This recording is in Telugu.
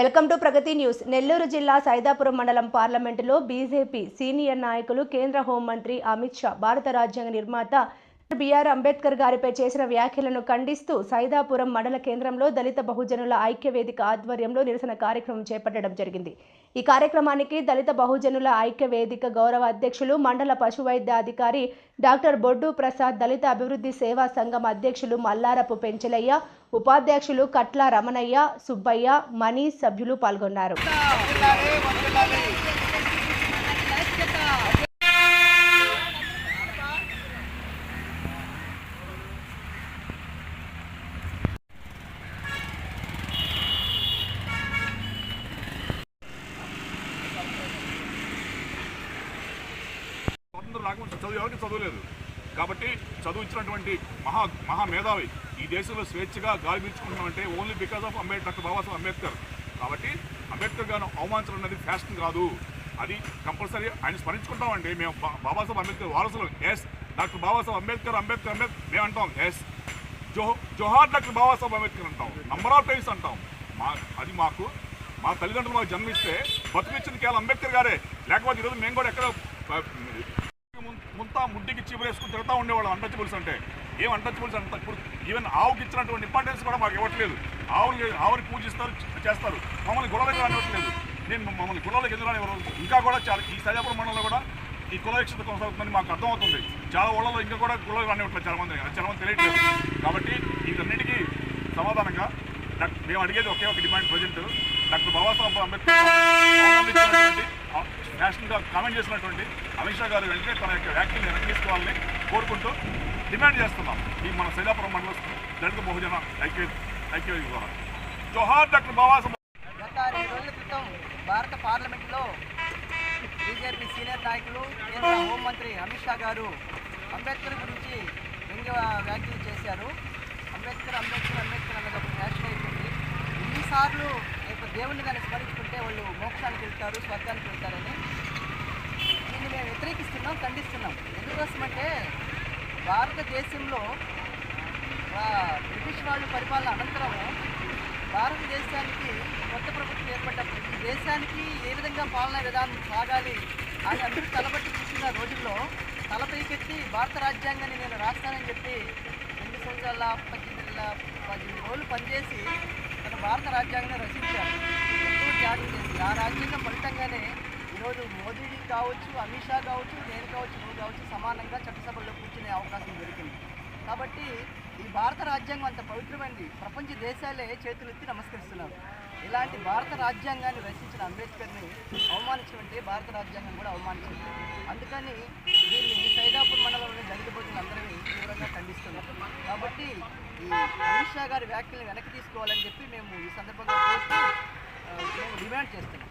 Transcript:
Welcome to Pragati news. Nellore జిల్లా సైదాపురం మండలం పార్లమెంటులో బీజేపీ సీనియర్ నాయకులు కేంద్ర హోంమంత్రి అమిత్ షా భారత రాజ్యాంగ నిర్మాత బిఆర్ అంబేద్కర్ గారిపై చేసిన వ్యాఖ్యలను ఖండిస్తూ సైదాపురం మండల కేంద్రంలో దళిత బహుజనుల ఐక్యవేదిక ఆధ్వర్యంలో నిరసన కార్యక్రమం చేపట్టడం జరిగింది. ఈ కార్యక్రమానికి దళిత బహుజనుల ఐక్యవేదిక గౌరవ అధ్యక్షులు మండల పశువైద్యాధికారి డాక్టర్ బొడ్డు ప్రసాద్ దళిత అభివృద్ధి సేవా సంఘం అధ్యక్షులు మల్లారపు పెంచలయ్య ఉపాధ్యక్షులు కట్ల రమణయ్య సుబ్బయ్య మణి సభ్యులు పాల్గొన్నారు. స్వాతంత్రం రాకముందు చదువు ఎవరికి చదవలేదు. కాబట్టి చదువు ఇచ్చినటువంటి మహా మహా మేధావి ఈ దేశంలో స్వేచ్ఛగా గాలి పీల్చుకుంటున్నామంటే only because of Ambedkar doctor Babasaheb Ambedkar. కాబట్టి అంబేద్కర్ గారిని అవమానించడం అనేది ఫ్యాషన్ కాదు. అది కంపల్సరీ ఆయన స్మరించుకుంటామండి. మేము బాబాసాహెబ్ అంబేద్కర్ వారసులు. Yes doctor Babasaheb Ambedkar Ambedkar Ambedkar. మేము అంటాం. ఎస్ జో జోహార్ డాక్టర్ బాబాసాహెబ్ అంబేద్కర్ అంటాం. నంబర్ ఆఫ్ టైమ్స్ అంటాం. మా అది మాకు మా తల్లిదండ్రులు మాకు జన్మిస్తే బతుకిచ్చిన కేవలం అంబేద్కర్ గారే. లేకపోతే ఈరోజు మేము కూడా ఎక్కడ అంతా ముడ్డికి చీపురేసుకుని తిరుగుతూ ఉండేవాళ్ళం అన్టచబుల్స్ అంటే. ఏం అన్టచబుల్స్ అంత ఇప్పుడు ఈవెన్ ఆవుకి ఇచ్చినటువంటి ఇంపార్టెన్స్ కూడా మాకు ఇవ్వట్లేదు. ఆవులు ఆవుని పూజిస్తారు చేస్తారు. మమ్మల్ని గుళ్ళకి రానివ్వట్లేదు. నేను మమ్మల్ని గుళ్ళకి ఎందుకు ఇంకా కూడా చాలా ఈ సజాపురం మండలంలో కూడా ఈ కులవిక్షత కొనసాగుతుందని మాకు అర్థమవుతుంది. చాలా ఊళ్ళలో ఇంకా కూడా గుళ్ళకి రానివ్వట్లేదు చాలా మంది చాలా మంది తెలియట్లేదు. కాబట్టి వీటన్నిటికీ సమాధానంగా డాక్టర్ మేము అడిగేది ఒకే ఒక demand present. Doctor Babasaheb Ambedkar నేషనల్గా comment చేసినటువంటి అమిత్ షా గారు వెంటనే తన యొక్క వ్యాఖ్యలు వెనక్కి తీసుకోవాలని కోరుకుంటూ డిమాండ్ చేస్తున్నాం. ఈ మన శైలాపురం మండలం దళిత బహుజన ఐక్య ఐక్య ద్వారా జోహార్ డాక్టర్ బాబాసాహెబ్ గత రెండు రోజుల క్రితం భారత పార్లమెంట్లో బీజేపీ సీనియర్ నాయకులు కేంద్ర హోంమంత్రి అమిత్ షా గారు అంబేద్కర్ గురించి వ్యంగ్య వ్యాఖ్యలు చేశారు. అంబేద్కర్ అంబేద్కర్ అంబేద్కర్ అనేది ఒక ఫ్యాషన్ అయిపోయింది ఎన్నిసార్లు దేవుణ్ణి కానీ స్మరించుకుంటే వాళ్ళు మోక్షానికి వెళ్తారు స్వర్గానికి వెళ్తారని దీన్ని మేము వ్యతిరేకిస్తున్నాం ఖండిస్తున్నాం. ఎందుకోసమంటే భారతదేశంలో బ్రిటిష్ వాళ్ళు పరిపాలన అనంతరం భారతదేశానికి కొత్త ప్రభుత్వం ఏర్పడ్డప్పుడు ఈ దేశానికి ఏ విధంగా పాలనా విధానం సాగాలి అని అందరూ తలబట్టి చూసిన రోజుల్లో తలపైకెత్తి భారత రాజ్యాంగాన్ని నేను రాస్తానని చెప్పి రెండు సంవత్సరాల పద్దెనిమిది నెలల పద్దెనిమిది రోజులు పనిచేసి భారత రాజ్యాంగాన్ని రచించారు. ఎంతో త్యాగం చేసి ఆ రాజ్యాంగం ఫలితంగానే ఈరోజు మోదీ కావచ్చు అమిత్ షా కావచ్చు నేను కావచ్చు నువ్వు కావచ్చు సమానంగా చట్టసభల్లో కూర్చునే అవకాశం దొరికింది. కాబట్టి ఈ భారత రాజ్యాంగం అంత పవిత్రమైనది ప్రపంచ దేశాలే చేతులెత్తి నమస్కరిస్తున్నారు. ఇలాంటి భారత రాజ్యాంగాన్ని రచించిన అంబేద్కర్ని అవమానించినట్టే భారత రాజ్యాంగం కూడా అవమానించింది. అందుకని దీన్ని సైదాపూర్ మండలంలోని దళిత భోజనందరినీ తీవ్రంగా ఖండిస్తున్నారు కాబట్టి ఈ అమిత్ షా గారి వ్యాఖ్యలను వెనక్కి తీసుకోవాలని చెప్పి మేము ఈ సందర్భంగా మేము డిమాండ్ చేస్తున్నాం.